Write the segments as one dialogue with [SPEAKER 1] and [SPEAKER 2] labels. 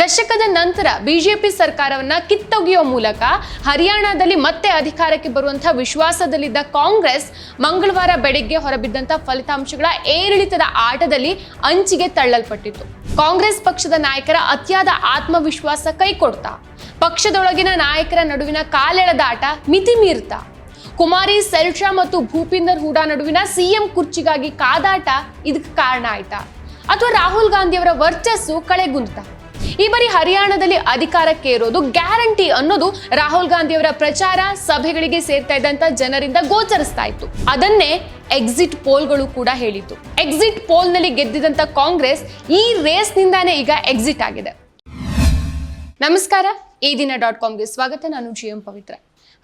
[SPEAKER 1] ದಶಕದ ನಂತರ ಬಿಜೆಪಿ ಸರ್ಕಾರವನ್ನ ಕಿತ್ತೊಗೆಯುವ ಮೂಲಕ ಹರಿಯಾಣದಲ್ಲಿ ಮತ್ತೆ ಅಧಿಕಾರಕ್ಕೆ ಬರುವಂತಹ ವಿಶ್ವಾಸದಲ್ಲಿದ್ದ ಕಾಂಗ್ರೆಸ್ ಮಂಗಳವಾರ ಬೆಳಿಗ್ಗೆ ಹೊರಬಿದ್ದಂತಹ ಫಲಿತಾಂಶಗಳ ಏರಿಳಿತದ ಆಟದಲ್ಲಿ ಅಂಚಿಗೆ ತಳ್ಳಲ್ಪಟ್ಟಿತು ಕಾಂಗ್ರೆಸ್ ಪಕ್ಷದ ನಾಯಕರ ಅತಿಯಾದ ಆತ್ಮವಿಶ್ವಾಸ ಕೈಕೊಡ್ತಾ, ಪಕ್ಷದೊಳಗಿನ ನಾಯಕರ ನಡುವಿನ ಕಾಲೆಳೆದಾಟ ಮಿತಿ ಮೀರ್ತಾ ಕುಮಾರಿ ಸೆಲ್ಟ್ರಾ ಮತ್ತು ಭೂಪಿಂದರ್ ಹೂಡಾ ನಡುವಿನ ಸಿಎಂ ಕುರ್ಚಿಗಾಗಿ ಕಾದಾಟ ಇದಕ್ಕೆ ಕಾರಣ ಆಯ್ತಾ? ಅಥವಾ ರಾಹುಲ್ ಗಾಂಧಿಯವರ ವರ್ಚಸ್ಸು ಕಳೆಗುಂತ ಈ ಬಾರಿ ಹರಿಯಾಣದಲ್ಲಿ ಅಧಿಕಾರಕ್ಕೆ ಇರೋದು ಗ್ಯಾರಂಟಿ ಅನ್ನೋದು ರಾಹುಲ್ ಗಾಂಧಿಯವರ ಪ್ರಚಾರ ಸಭೆಗಳಿಗೆ ಸೇರ್ತಾ ಇದ್ದಂತ ಜನರಿಂದ ಗೋಚರಿಸ್ತಾ ಇತ್ತು. ಅದನ್ನೇ ಎಕ್ಸಿಟ್ ಪೋಲ್ಗಳು ಕೂಡ ಹೇಳಿತ್ತು ಎಕ್ಸಿಟ್ ಪೋಲ್ನಲ್ಲಿ ಗೆದ್ದಿದಂತ ಕಾಂಗ್ರೆಸ್ ಈ ರೇಸ್ ನಿಂದಾನೇ ಈಗ ಎಕ್ಸಿಟ್ ಆಗಿದೆ. ನಮಸ್ಕಾರ. ಈ ದಿನ ಡಾಟ್ ಸ್ವಾಗತ. ನಾನು ಜಿ ಪವಿತ್ರ.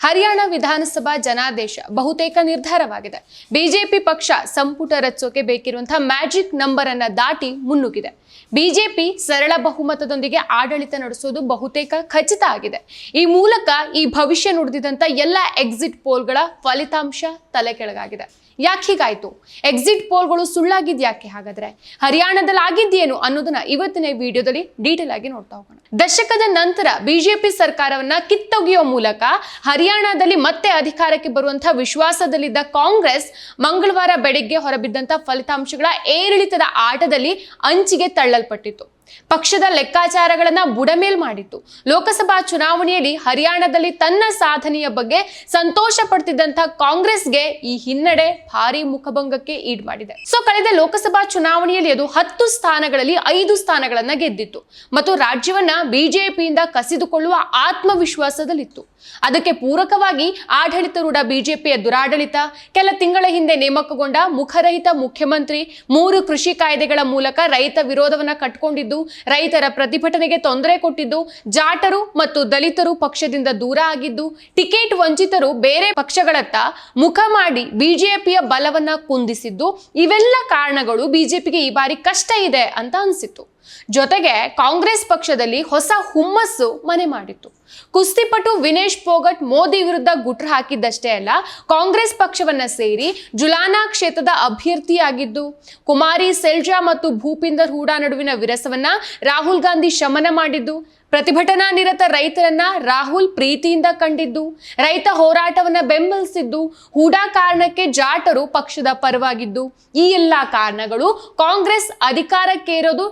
[SPEAKER 1] ಹರಿಯಾಣ ವಿಧಾನಸಭಾ ಜನಾದೇಶ ಬಹುತೇಕ ನಿರ್ಧಾರವಾಗಿದೆ. ಬಿಜೆಪಿ ಪಕ್ಷ ಸಂಪುಟ ರಚಿಸೋಕೆ ಬೇಕಿರುವಂತಹ ಮ್ಯಾಜಿಕ್ ನಂಬರ್ ಅನ್ನ ದಾಟಿ ಮುನ್ನುಗ್ಗಿದೆ. ಬಿಜೆಪಿ ಸರಳ ಬಹುಮತದೊಂದಿಗೆ ಆಡಳಿತ ನಡೆಸೋದು ಬಹುತೇಕ ಖಚಿತ ಆಗಿದೆ. ಈ ಮೂಲಕ ಈ ಭವಿಷ್ಯ ನುಡಿದಿದಂತ ಎಲ್ಲ ಎಕ್ಸಿಟ್ ಪೋಲ್ಗಳ ಫಲಿತಾಂಶ ತಲೆ ಕೆಳಗಾಗಿದೆ. ಯಾಕೆ ಹೀಗಾಯ್ತು ಎಕ್ಸಿಟ್ ಪೋಲ್ಗಳು ಸುಳ್ಳಾಗಿದ್ ಯಾಕೆ ಹಾಗಾದ್ರೆ? ಹರಿಯಾಣದಲ್ಲಿ ಆಗಿದ್ದೇನು ಅನ್ನೋದನ್ನ ಇವತ್ತಿನ ವಿಡಿಯೋದಲ್ಲಿ ಡೀಟೇಲ್ ಆಗಿ ನೋಡ್ತಾ ಹೋಗೋಣ. ದಶಕದ ನಂತರ ಬಿಜೆಪಿ ಸರ್ಕಾರವನ್ನ ಕಿತ್ತೊಗೆಯುವ ಮೂಲಕ ಹರಿಯಾಣದಲ್ಲಿ ಮತ್ತೆ ಅಧಿಕಾರಕ್ಕೆ ಬರುವಂತಹ ವಿಶ್ವಾಸದಲ್ಲಿದ್ದ ಕಾಂಗ್ರೆಸ್ ಮಂಗಳವಾರ ಬೆಳಿಗ್ಗೆ ಹೊರಬಿದ್ದಂತಹ ಫಲಿತಾಂಶಗಳ ಏರಿಳಿತದ ಆಟದಲ್ಲಿ ಅಂಚಿಗೆ ತಳ್ಳಲ್ಪಟ್ಟಿತ್ತು. ಪಕ್ಷದ ಲೆಕ್ಕಾಚಾರಗಳನ್ನ ಬುಡಮೇಲ್ ಮಾಡಿತ್ತು. ಲೋಕಸಭಾ ಚುನಾವಣೆಯಲ್ಲಿ ಹರಿಯಾಣದಲ್ಲಿ ತನ್ನ ಸಾಧನೆಯ ಬಗ್ಗೆ ಸಂತೋಷ ಪಡ್ತಿದ್ದಂತಹ ಕಾಂಗ್ರೆಸ್ಗೆ ಈ ಹಿನ್ನಡೆ ಭಾರಿ ಮುಖಭಂಗಕ್ಕೆ ಈಡ್ ಮಾಡಿದೆ ಸೊ ಕಳೆದ ಲೋಕಸಭಾ ಚುನಾವಣೆಯಲ್ಲಿ ಅದು ಹತ್ತು ಸ್ಥಾನಗಳಲ್ಲಿ ಐದು ಸ್ಥಾನಗಳನ್ನ ಗೆದ್ದಿತ್ತು. ಮತ್ತು ರಾಜ್ಯವನ್ನ ಬಿಜೆಪಿಯಿಂದ ಕಸಿದುಕೊಳ್ಳುವ ಆತ್ಮವಿಶ್ವಾಸದಲ್ಲಿತ್ತು. ಅದಕ್ಕೆ ಪೂರಕವಾಗಿ ಆಡಳಿತಾರೂಢ ಬಿಜೆಪಿಯ ದುರಾಡಳಿತ, ಕೆಲ ತಿಂಗಳ ಹಿಂದೆ ನೇಮಕಗೊಂಡ ಮುಖರಹಿತ ಮುಖ್ಯಮಂತ್ರಿ, ಮೂರು ಕೃಷಿ ಕಾಯ್ದೆಗಳ ಮೂಲಕ ರೈತ ವಿರೋಧವನ್ನ ಕಟ್ಕೊಂಡಿದ್ದು, ರೈತರ ಪ್ರತಿಭಟನೆಗೆ ತೊಂದರೆ ಕೊಟ್ಟಿದ್ದು, ಜಾಟರು ಮತ್ತು ದಲಿತರು ಪಕ್ಷದಿಂದ ದೂರ ಆಗಿದ್ದು, ಟಿಕೆಟ್ ವಂಚಿತರು ಬೇರೆ ಪಕ್ಷಗಳತ್ತ ಮುಖ ಮಾಡಿ ಬಿಜೆಪಿಯ ಬಲವನ್ನ ಕುಂದಿಸಿದ್ದು. ಇವೆಲ್ಲ ಕಾರಣಗಳು ಬಿಜೆಪಿಗೆ ಈ ಬಾರಿ ಕಷ್ಟ ಇದೆ ಅಂತ ಅನಿಸಿತ್ತು. ಜೊತೆಗೆ ಕಾಂಗ್ರೆಸ್ ಪಕ್ಷದಲ್ಲಿ ಹೊಸ ಹುಮ್ಮಸ್ಸು ಮನೆ ಮಾಡಿತ್ತು. ಕುಸ್ತಿಪಟು ವಿನೇಶ್ ಪೋಗಟ್ ಮೋದಿ ವಿರುದ್ಧ ಗುಟ್ರ ಹಾಕಿದ್ದಷ್ಟೇ ಅಲ್ಲ, ಕಾಂಗ್ರೆಸ್ ಪಕ್ಷವನ್ನ ಸೇರಿ ಜುಲಾನಾ ಕ್ಷೇತ್ರದ ಅಭ್ಯರ್ಥಿಯಾಗಿದ್ದು, ಕುಮಾರಿ ಸೆಲ್ಜಾ ಮತ್ತು ಭೂಪಿಂದರ್ ಹೂಡಾ ನಡುವಿನ ವಿರಸವನ್ನ ರಾಹುಲ್ ಗಾಂಧಿ ಶಮನ ಮಾಡಿದ್ದು, ಪ್ರತಿಭಟನಾ ನಿರತ ರೈತರನ್ನ ರಾಹುಲ್ ಪ್ರೀತಿಯಿಂದ ಕಂಡಿದ್ದು, ರೈತ ಹೋರಾಟವನ್ನ ಬೆಂಬಲಿಸಿದ್ದು, ಹೂಡಾ ಕಾರಣಕ್ಕೆ ಜಾಟರು ಪಕ್ಷದ ಪರವಾಗಿದ್ದು, ಈ ಎಲ್ಲಾ ಕಾರಣಗಳು ಕಾಂಗ್ರೆಸ್ ಅಧಿಕಾರಕ್ಕೇರೋದು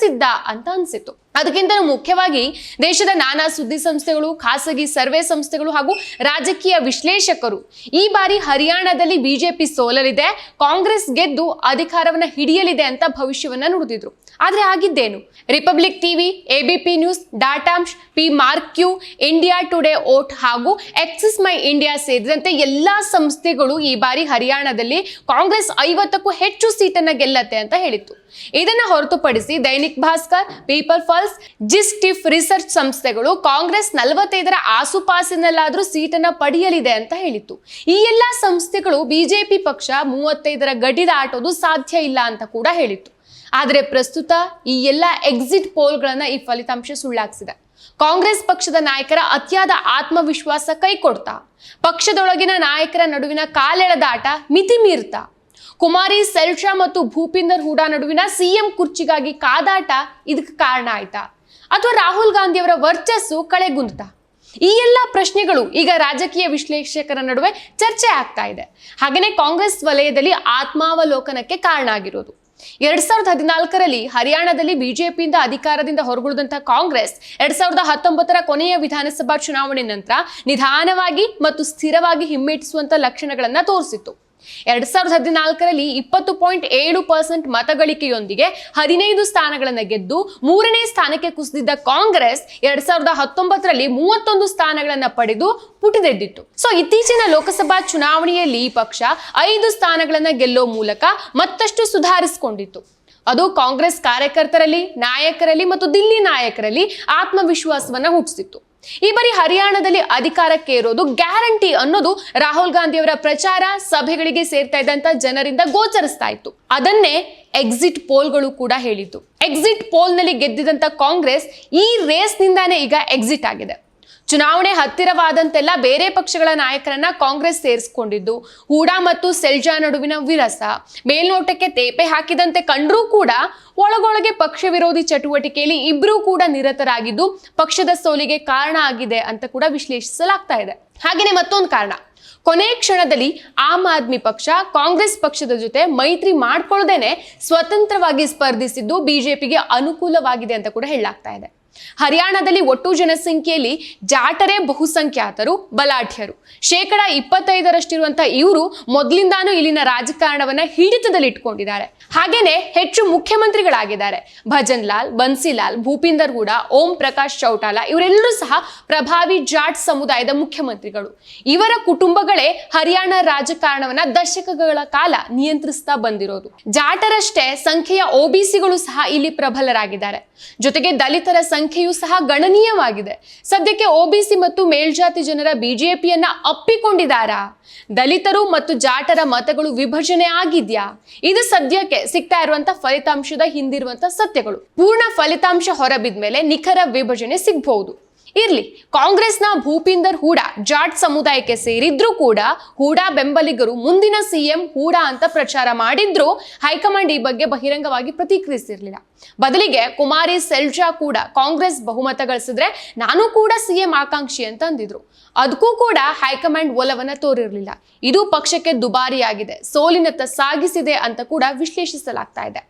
[SPEAKER 1] ಶತಸಿದ್ಧ ಅಂತ ಅನ್ಸಿತ್ತು. ಅದಕ್ಕಿಂತ ಮುಖ್ಯವಾಗಿ ದೇಶದ ನಾನಾ ಸುದ್ದಿ ಸಂಸ್ಥೆಗಳು, ಖಾಸಗಿ ಸರ್ವೆ ಸಂಸ್ಥೆಗಳು ಹಾಗೂ ರಾಜಕೀಯ ವಿಶ್ಲೇಷಕರು ಈ ಬಾರಿ ಹರಿಯಾಣದಲ್ಲಿ ಬಿಜೆಪಿ ಸೋಲಲಿದೆ, ಕಾಂಗ್ರೆಸ್ ಗೆದ್ದು ಅಧಿಕಾರವನ್ನು ಹಿಡಿಯಲಿದೆ ಅಂತ ಭವಿಷ್ಯವನ್ನ ನುಡಿದಿದ್ರು. ಆದ್ರೆ ಆಗಿದ್ದೇನು? ರಿಪಬ್ಲಿಕ್ ಟಿವಿ ಎಬಿಪಿ ನ್ಯೂಸ್ ಡಾಟಾಂಶ್ ಪಿ ಮಾರ್ಕ್ಯೂ ಇಂಡಿಯಾ ಟುಡೇ ಓಟ್ ಹಾಗೂ ಎಕ್ಸಿಸ್ ಮೈ ಇಂಡಿಯಾ ಸೇರಿದಂತೆ ಎಲ್ಲಾ ಸಂಸ್ಥೆಗಳು ಈ ಬಾರಿ ಹರಿಯಾಣದಲ್ಲಿ ಕಾಂಗ್ರೆಸ್ ಐವತ್ತಕ್ಕೂ ಹೆಚ್ಚು ಸೀಟನ್ನು ಗೆಲ್ಲತ್ತೆ ಅಂತ ಹೇಳಿತ್ತು. ಇದನ್ನು ಹೊರತುಪಡಿಸಿ ದೈನಿಕ್ ಭಾಸ್ಕರ್, ಪೀಪಲ್ ಫಲ್ಸ್ ಜಿಸ್ಟಿಫ್ ರಿಸರ್ಚ್ ಸಂಸ್ಥೆಗಳು ಕಾಂಗ್ರೆಸ್ ನಲವತ್ತೈದರ ಆಸುಪಾಸಿನಲ್ಲಾದರೂ ಸೀಟನ್ನ ಪಡೆಯಲಿದೆ ಅಂತ ಹೇಳಿತ್ತು. ಈ ಎಲ್ಲಾ ಸಂಸ್ಥೆಗಳು ಬಿಜೆಪಿ ಪಕ್ಷ ಮೂವತ್ತೈದರ ಗಡಿ ದಾಟೋದು ಸಾಧ್ಯ ಇಲ್ಲ ಅಂತ ಕೂಡ ಹೇಳಿತ್ತು. ಆದರೆ ಪ್ರಸ್ತುತ ಈ ಎಲ್ಲ ಎಕ್ಸಿಟ್ ಪೋಲ್ಗಳನ್ನು ಈ ಫಲಿತಾಂಶ ಸುಳ್ಳಾಗಿಸಿದೆ. ಕಾಂಗ್ರೆಸ್ ಪಕ್ಷದ ನಾಯಕರ ಅತಿಯಾದ ಆತ್ಮವಿಶ್ವಾಸ ಕೈಕೊಡ್ತಾ, ಪಕ್ಷದೊಳಗಿನ ನಾಯಕರ ನಡುವಿನ ಕಾಲೆಳೆದಾಟ ಮಿತಿ ಮೀರ್ತಾ ಕುಮಾರಿ ಸೆಲ್ಟ್ರಾ ಮತ್ತು ಭೂಪಿಂದರ್ ಹೂಡಾ ನಡುವಿನ ಸಿಎಂ ಕುರ್ಚಿಗಾಗಿ ಕಾದಾಟ ಇದಕ್ಕೆ ಕಾರಣ ಆಯ್ತಾ. ಅಥವಾ ರಾಹುಲ್ ಗಾಂಧಿಯವರ ವರ್ಚಸ್ಸು ಕಳೆಗುಂತ ಈ ಎಲ್ಲ ಪ್ರಶ್ನೆಗಳು ಈಗ ರಾಜಕೀಯ ವಿಶ್ಲೇಷಕರ ನಡುವೆ ಚರ್ಚೆ ಆಗ್ತಾ ಇದೆ. ಹಾಗೆಯೇ ಕಾಂಗ್ರೆಸ್ ವಲಯದಲ್ಲಿ ಆತ್ಮಾವಲೋಕನಕ್ಕೆ ಕಾರಣ ಆಗಿರೋದು. ಎರಡ್ ಸಾವಿರದ ಹದಿನಾಲ್ಕರಲ್ಲಿ ಹರಿಯಾಣದಲ್ಲಿ ಬಿಜೆಪಿಯಿಂದ ಅಧಿಕಾರದಿಂದ ಹೊರಗುಳಿದಂತಹ ಕಾಂಗ್ರೆಸ್ ಎರಡ್ ಸಾವಿರದ ಹತ್ತೊಂಬತ್ತರ ಕೊನೆಯ ವಿಧಾನಸಭಾ ಚುನಾವಣೆ ನಂತರ ನಿಧಾನವಾಗಿ ಮತ್ತು ಸ್ಥಿರವಾಗಿ ಹಿಮ್ಮೆಟ್ಟಿಸುವಂತ ಲಕ್ಷಣಗಳನ್ನ ತೋರಿಸಿತ್ತು. ಎರಡ್ ಸಾವಿರದ ಹದಿನಾಲ್ಕರಲ್ಲಿ ಇಪ್ಪತ್ತು ಪಾಯಿಂಟ್ ಏಳು ಪರ್ಸೆಂಟ್ ಮತಗಳಿಕೆಯೊಂದಿಗೆ ಹದಿನೈದು ಸ್ಥಾನಗಳನ್ನು ಗೆದ್ದು ಮೂರನೇ ಸ್ಥಾನಕ್ಕೆ ಕುಸಿದಿದ್ದ ಕಾಂಗ್ರೆಸ್ ಎರಡ್ ಸಾವಿರದ ಹತ್ತೊಂಬತ್ತರಲ್ಲಿ ಮೂವತ್ತೊಂದು ಸ್ಥಾನಗಳನ್ನ ಪಡೆದು ಪುಟಿದೆದ್ದಿತ್ತು. ಸೊ ಇತ್ತೀಚಿನ ಲೋಕಸಭಾ ಚುನಾವಣೆಯಲ್ಲಿ ಈ ಪಕ್ಷ ಐದು ಸ್ಥಾನಗಳನ್ನ ಗೆಲ್ಲೋ ಮೂಲಕ ಮತ್ತಷ್ಟು ಸುಧಾರಿಸಿಕೊಂಡಿತ್ತು. ಅದು ಕಾಂಗ್ರೆಸ್ ಕಾರ್ಯಕರ್ತರಲ್ಲಿ, ನಾಯಕರಲ್ಲಿ ಮತ್ತು ದಿಲ್ಲಿ ನಾಯಕರಲ್ಲಿ ಆತ್ಮವಿಶ್ವಾಸವನ್ನ ಹುಟ್ಟಿಸಿತ್ತು. ಈ ಬಾರಿ ಹರಿಯಾಣದಲ್ಲಿ ಅಧಿಕಾರಕ್ಕೆ ಇರೋದು ಗ್ಯಾರಂಟಿ ಅನ್ನೋದು ರಾಹುಲ್ ಗಾಂಧಿಯವರ ಪ್ರಚಾರ ಸಭೆಗಳಿಗೆ ಸೇರ್ತಾ ಇದ್ದಂತ ಜನರಿಂದ ಗೋಚರಿಸ್ತಾ ಇತ್ತು. ಅದನ್ನೇ ಎಕ್ಸಿಟ್ ಪೋಲ್ಗಳು ಕೂಡ ಹೇಳಿತ್ತು ಎಕ್ಸಿಟ್ ಪೋಲ್ನಲ್ಲಿ ಗೆದ್ದಿದಂತ ಕಾಂಗ್ರೆಸ್ ಈ ರೇಸ್ನಿಂದಾನೇ ಈಗ ಎಕ್ಸಿಟ್ ಆಗಿದೆ. ಚುನಾವಣೆ ಹತ್ತಿರವಾದಂತೆಲ್ಲ ಬೇರೆ ಪಕ್ಷಗಳ ನಾಯಕರನ್ನ ಕಾಂಗ್ರೆಸ್ ಸೇರಿಸಿಕೊಂಡಿದ್ದು, ಹೂಡಾ ಮತ್ತು ಸೆಲ್ಜಾ ನಡುವಿನ ವಿರಸ. ಮೇಲ್ನೋಟಕ್ಕೆ ತೇಪೆ ಹಾಕಿದಂತೆ ಕಂಡರೂ ಕೂಡ ಒಳಗೊಳಗೆ ಪಕ್ಷ ವಿರೋಧಿ ಚಟುವಟಿಕೆಯಲ್ಲಿ ಇಬ್ಬರೂ ಕೂಡ ನಿರತರಾಗಿದ್ದು, ಪಕ್ಷದ ಸೋಲಿಗೆ ಕಾರಣ ಆಗಿದೆ ಅಂತ ಕೂಡ ವಿಶ್ಲೇಷಿಸಲಾಗ್ತಾ ಇದೆ. ಹಾಗೆಯೇ ಮತ್ತೊಂದು ಕಾರಣ. ಕೊನೆ ಕ್ಷಣದಲ್ಲಿ ಆಮ್ ಆದ್ಮಿ ಪಕ್ಷ ಕಾಂಗ್ರೆಸ್ ಪಕ್ಷದ ಜೊತೆ ಮೈತ್ರಿ ಮಾಡ್ಕೊಳ್ಳದೇನೆ ಸ್ವತಂತ್ರವಾಗಿ ಸ್ಪರ್ಧಿಸಿದ್ದು ಬಿಜೆಪಿಗೆ ಅನುಕೂಲವಾಗಿದೆ ಅಂತ ಕೂಡ ಹೇಳಲಾಗ್ತಾ ಇದೆ. ಹರಿಯಾಣದಲ್ಲಿ ಒಟ್ಟು ಜನಸಂಖ್ಯೆಯಲ್ಲಿ ಜಾಟರೇ ಬಹುಸಂಖ್ಯಾತರು, ಬಲಾಢ್ಯರು. ಶೇಕಡ ಇಪ್ಪತ್ತೈದರಷ್ಟಿರುವಂತಹ ಇವರು ಮೊದಲಿಂದಾನು ಇಲ್ಲಿನ ರಾಜಕಾರಣವನ್ನ ಹಿಡಿತದಲ್ಲಿ ಇಟ್ಕೊಂಡಿದ್ದಾರೆ ಹಾಗೇನೆ ಹೆಚ್ಚು ಮುಖ್ಯಮಂತ್ರಿಗಳಾಗಿದ್ದಾರೆ. ಭಜನ್ ಲಾಲ್ ಬನ್ಸಿಲಾಲ್, ಭೂಪಿಂದರ್ ಹೂಡಾ, ಓಂ ಪ್ರಕಾಶ್ ಚೌಟಾಲಾ ಇವರೆಲ್ಲರೂ ಸಹ ಪ್ರಭಾವಿ ಜಾಟ್ ಸಮುದಾಯದ ಮುಖ್ಯಮಂತ್ರಿಗಳು. ಇವರ ಕುಟುಂಬಗಳೇ ಹರಿಯಾಣ ರಾಜಕಾರಣವನ್ನ ದಶಕಗಳ ಕಾಲ ನಿಯಂತ್ರಿಸ್ತಾ ಬಂದಿರೋದು. ಜಾಟರಷ್ಟೇ ಸಂಖ್ಯೆಯ ಒಬಿಸಿಗಳು ಸಹ ಇಲ್ಲಿ ಪ್ರಬಲರಾಗಿದ್ದಾರೆ. ಜೊತೆಗೆ ದಲಿತರ ಸಂಖ್ಯೆಯೂ ಸಹ ಗಣನೀಯವಾಗಿದೆ. ಸದ್ಯಕ್ಕೆ ಒಬಿಸಿ ಮತ್ತು ಮೇಲ್ಜಾತಿ ಜನರ ಬಿಜೆಪಿಯನ್ನ ಅಪ್ಪಿಕೊಂಡಿದಾರಾ? ದಲಿತರು ಮತ್ತು ಜಾಟರ ಮತಗಳು ವಿಭಜನೆ ಆಗಿದ್ಯಾ? ಇದು ಸದ್ಯಕ್ಕೆ ಸಿಗ್ತಾ ಇರುವಂತ ಫಲಿತಾಂಶದ ಹಿಂದಿರುವಂತ ಸತ್ಯಗಳು. ಪೂರ್ಣ ಫಲಿತಾಂಶ ಹೊರಬಿದ್ಮೇಲೆ ನಿಖರ ವಿಭಜನೆ ಸಿಗ್ಬಹುದು. ಇರ್ಲಿ. ಕಾಂಗ್ರೆಸ್ನ ಭೂಪಿಂದರ್ ಹೂಡಾ, ಜಾಟ್ ಸಮುದಾಯಕ್ಕೆ ಸೇರಿದ್ರೂ ಕೂಡ ಹೂಡಾ ಬೆಂಬಲಿಗರು ಮುಂದಿನ ಸಿಎಂ ಹೂಡಾ ಅಂತ ಪ್ರಚಾರ ಮಾಡಿದ್ರು ಹೈಕಮಾಂಡ್ ಈ ಬಗ್ಗೆ ಬಹಿರಂಗವಾಗಿ ಪ್ರತಿಕ್ರಿಯಿಸಿರ್ಲಿಲ್ಲ. ಬದಲಿಗೆ ಕುಮಾರಿ ಸೆಲ್ಜಾ ಕೂಡ ಕಾಂಗ್ರೆಸ್ ಬಹುಮತ ಗಳಿಸಿದ್ರೆ ನಾನು ಕೂಡ ಸಿಎಂ ಆಕಾಂಕ್ಷಿ ಅಂತ ಅಂದಿದ್ರು. ಅದಕ್ಕೂ ಕೂಡ ಹೈಕಮಾಂಡ್ ಒಲವನ್ನ ತೋರಿರಲಿಲ್ಲ. ಇದು ಪಕ್ಷಕ್ಕೆ ದುಬಾರಿಯಾಗಿದೆ. ಸೋಲಿನತ್ತ ಸಾಗಿಸಿದೆ ಅಂತ ಕೂಡ ವಿಶ್ಲೇಷಿಸಲಾಗ್ತಾ ಇದೆ.